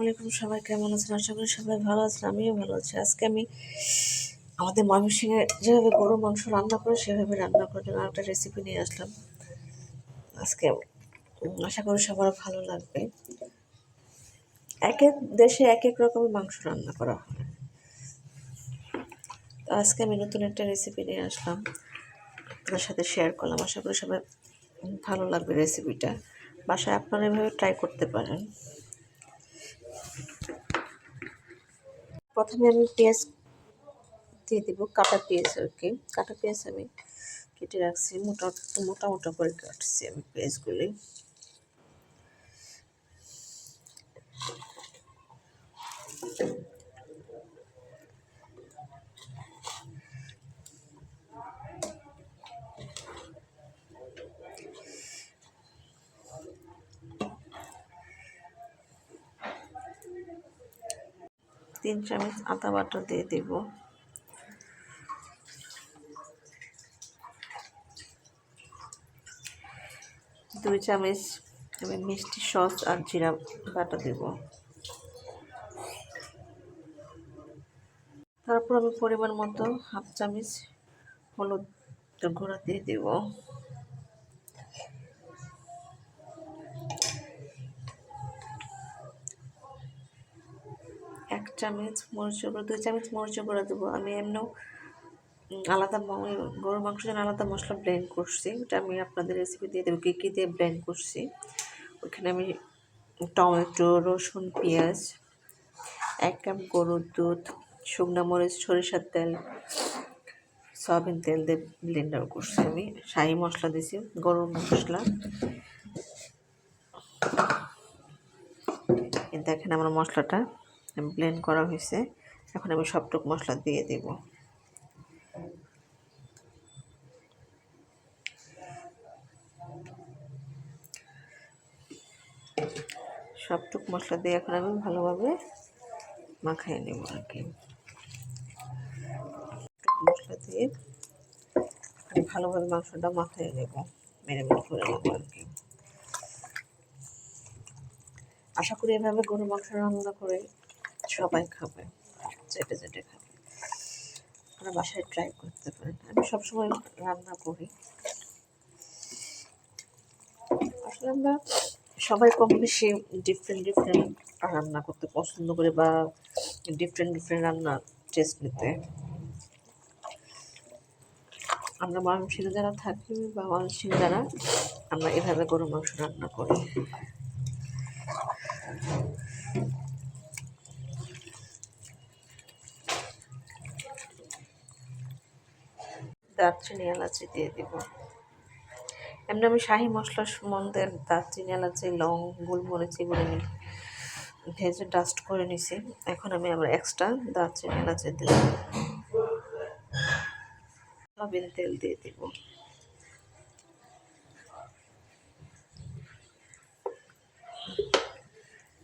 আলাইকুম, সবাই কেমন আছেন? আশা করি সবাই ভালো আছেন, আমিও ভালো আছি। আজকে আমি আমাদের ময়মনসিংহে যেভাবে গরু মাংস রান্না করে, সেভাবে রান্না করার জন্য একটা রেসিপি নিয়ে আসলাম। আজকে আশা করি সবার ভালো লাগবে। এক এক দেশে এক এক রকমের মাংস রান্না করা হয়। তো আজকে আমি নতুন একটা রেসিপি নিয়ে আসলাম। আপনার সাথে শেয়ার করলাম। আশা করি সবাই ভালো লাগবে রেসিপিটা বাসায় আপনারা এভাবে ট্রাই করতে পারেন। প্রথমে আমি পেঁয়াজ দিয়ে দেবো, কাটা পেঁয়াজ আর কি। কাটা পেঁয়াজ আমি কেটে রাখছি, মোটা মোটা মোটা করে কাটছি আমি পেঁয়াজগুলি। তিন চামচ আদা বাটা দিয়ে দিব। দুই চামচ আমি মিষ্টি সস আর জিরা বাটা দেব। তারপর আমি পরিমাণ মতো হাফ চামচ হলুদ গুঁড়া দিয়ে দেব এক চামচ মরিচ গুঁড়ো, দুই চামচ মরিচ গুঁড়ো দেবো। আমি এমনিও আলাদা গরুর মাংস জন্য আলাদা মশলা ব্লেন্ড করছি। ওটা আমি আপনাদের রেসিপি দিয়ে দেবো, কী কী দিয়ে ব্লেন্ড করছি। ওইখানে আমি টমেটো, রসুন, পেঁয়াজ, এক কাপ গরুর দুধ, শুকনো মরিচ, সরিষার তেল, সয়াবিন তেল দিয়ে ব্লেন্ডার করছি আমি। শাহি মশলা দিছি, গরুর মশলা। দেখেন আমার মশলাটা। ব্লেন্ড করা হয়েছে, এখন আমি সবটুক মশলা দিয়ে দেব। সবটুক মশলা দিয়ে এখন আমি ভালোভাবে মাখাই নেব আর কি মশলা দিয়ে ভালোভাবে মাংসটা মাখাই নেব মেরিনেট করে নেব আর কি আশা করি এভাবে গরু মাংস রান্না করে সবাই খাবে। চেটে চেটে খাবে। আপনারা বাসায় ট্রাই করতে পারেন আমি সবসময় রান্না করি। আসলে আমরা সবাই কম বেশি ডিফারেন্ট ডিফারেন্ট রান্না করতে পছন্দ করি বা ডিফারেন্ট ডিফারেন্ট রান্না টেস্ট নিতে। আমরা ময়মনসিংহে যারা থাকি বা ময়মনসিংহে যারা আমরা এভাবে গরু মাংস রান্না করি। দারচিনি এলাচি দিয়ে দিব। এমনি আমি শাহি মশলা সম্বন্ধে দারচিনি, এলাচি, লং, গোলমরিচ এগুলো আমি ভেজে ডাস্ট করে নিছি। এখন আমি আবার এক্সট্রা দারচিনি, এলাচি দিলাম সয়াবিন তেল দিয়ে দিব।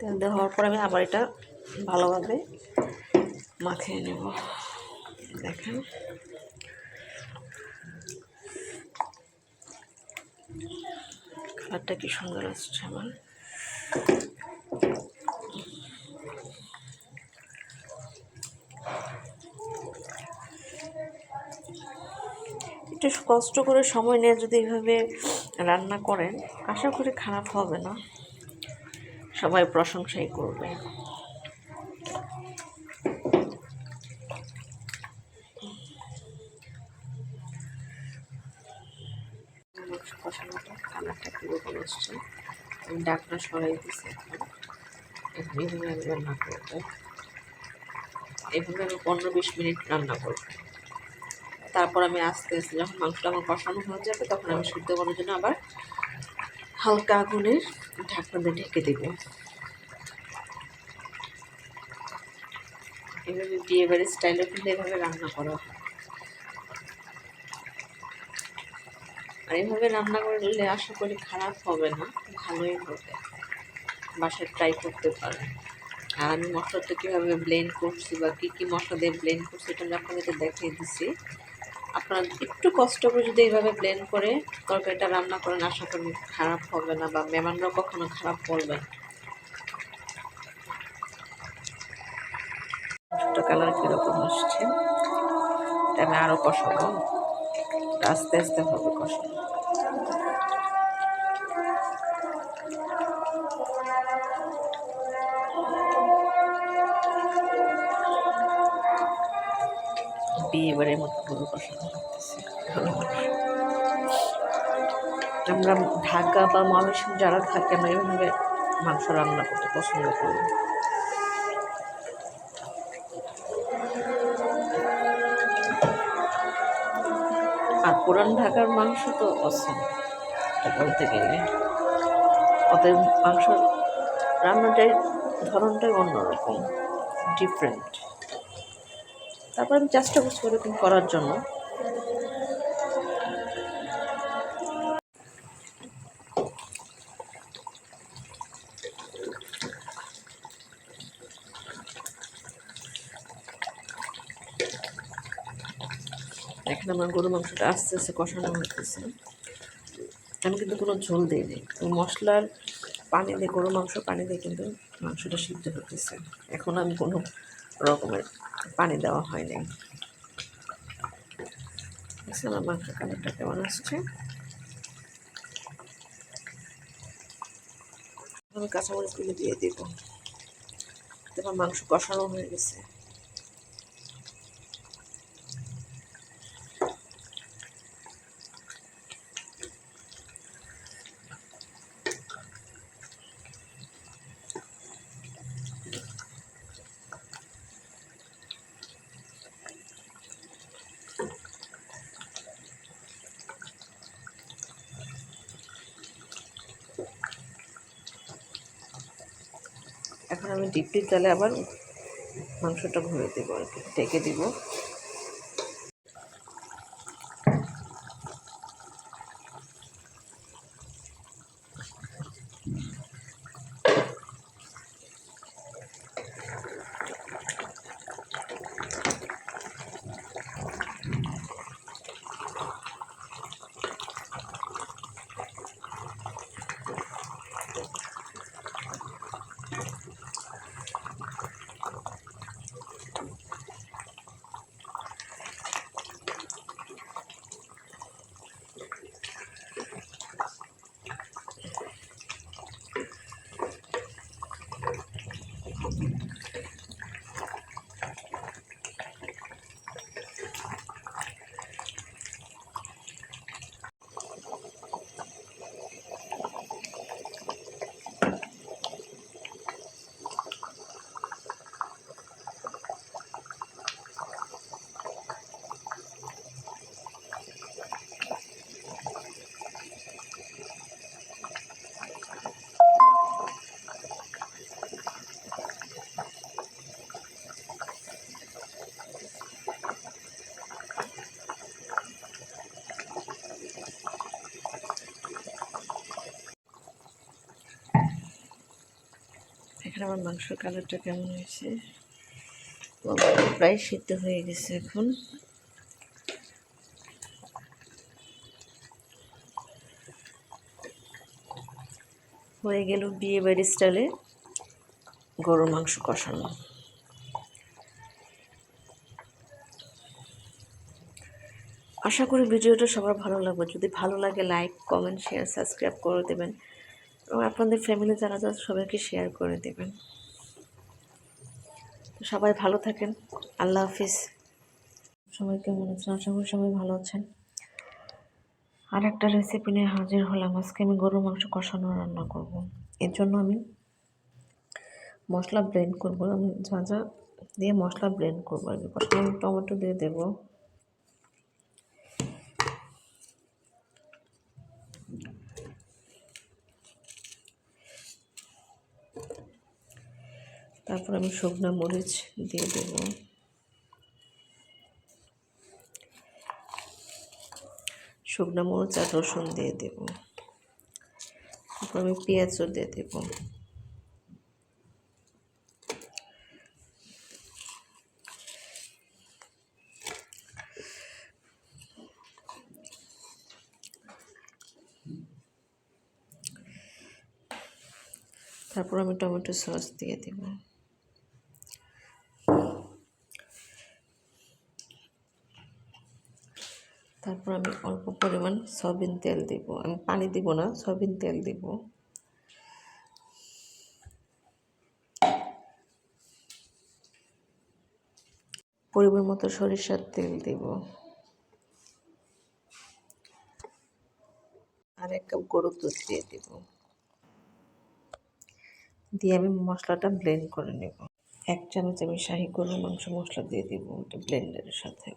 তেল দেওয়া হওয়ার পর আমি আবার এটা ভালোভাবে মাখিয়ে নেব। দেখেন। কালারটা কি সুন্দর আসছে আমার। একটু কষ্ট করে সময় নিয়ে যদি এভাবে রান্না করেন, আশা করি খারাপ হবে না। সবাই প্রশংসাই করবে। মাংস কষানোটা কালারটা কীরকম আসছে। আমি ডাকনা সরাই দিছি এখন। এইভাবে আমি রান্না করব। এইভাবে আমি পনেরো বিশ মিনিট রান্না করব। তারপর আমি আস্তে আস্তে যখন মাংসটা আমার কষানো হয়ে যাবে, তখন আমি শুদ্ধ করার জন্য আবার হালকা আগুনের ঢাকনা দিয়ে ঢেকে দেব। এভাবে বিয়ে বাড়ির স্টাইলে কিন্তু এভাবে রান্না করা হয়। আর এভাবে রান্না করলে আশা করি খারাপ হবে না, ভালোই হবে। বাসায় ট্রাই করতে পারেন আর আমি মশলাটা কীভাবে ব্লেন্ড করছি বা কী কী মশলা দিয়ে ব্লেন্ড করছি এটা আমি আপনাদেরকে দেখিয়ে দিচ্ছি আপনারা একটু কষ্ট করে যদি এইভাবে ব্লেন্ড করে তরকারিটা রান্না করেন, আশা করি খারাপ হবে না বা মেহমানরাও কখনো খারাপ বলবেন না। কালার কীরকম আসছে আমি আরও কষাবো। আস্তে আস্তে হবে কষানো বিয়ে বাড়ির মতো গরু কষানো আমরা ঢাকা বা ময়মনসিংহ যারা থাকে, আমরা এইভাবে মাংস রান্না করতে পছন্দ করি পুরান ঢাকার মাংস তো অসম বলতে গেলে। ওদের মাংস রান্নাটাই ধরনটাই অন্যরকম ডিফারেন্ট তারপর আমি চেষ্টা করছি ওরকম করার জন্য। এখন আমার গরু মাংসটা আস্তে আস্তে কষানো হতেছে আমি কিন্তু কোনো ঝোল দিইনি। মশলার পানি দিয়ে গরু মাংস পানি দিয়ে কিন্তু মাংসটা সিদ্ধ হতেছে এখন আমি কোনো রকমের পানি দেওয়া হয়নি। আমার মাংস কালারটা কেমন আসছে? আমি কাঁচামরিচগুলো দিয়ে দিব। তোমার মাংস কষানো হয়ে গেছে। আমি ডিপটির জালে আবার মাংসটা ভরে দেবো আর কি ঢেকে দিব। আমার মাংসের কালারটা কেমন হয়েছে? প্রায় সিদ্ধ হয়ে গেছে এখন। হয়ে গেল বিয়ে বাড়ির স্টাইলে গরুর মাংস কষানো। আশা করি ভিডিওটা সবার ভালো লাগবে। যদি ভালো লাগে লাইক কমেন্ট শেয়ার সাবস্ক্রাইব করে দেবেন। এবং আপনাদের ফ্যামিলি যারা যারা সবাইকে শেয়ার করে দেবেন। সবাই ভালো থাকেন। আল্লাহ হাফিজ। সবাই কেমন আছেন? আশা করি সবাই ভালো আছেন। আর একটা রেসিপি নিয়ে হাজির হলাম। আজকে আমি গরুর মাংস কষানো রান্না করব। এর জন্য আমি মশলা ব্লেন্ড করব। আমি যা যা দিয়ে মশলা ব্লেন্ড করব আর কি। প্রথমে টমেটো দিয়ে দেবো। তারপর আমি শুকনো মরিচ দিয়ে দেব। শুকনো মরিচ আর রসুন দিয়ে দেব। তারপর আমি পেঁয়াজও দিয়ে দেব। তারপর আমি টমেটো সস দিয়ে দেব তারপর আমি অল্প পরিমাণ সয়াবিন তেল দিব। আমি পানি দিব না, সয়াবিন তেল দিব। পরিমাণ মতো সরিষার তেল দিব। আর এক কাপ গরুর দুধ দিয়ে দিব। দিয়ে আমি মশলাটা ব্লেন্ড করে নেব। এক চামচ আমি শাহি গরুর মাংস মশলা দিয়ে দিব, ওটা ব্লেন্ডারের সাথে।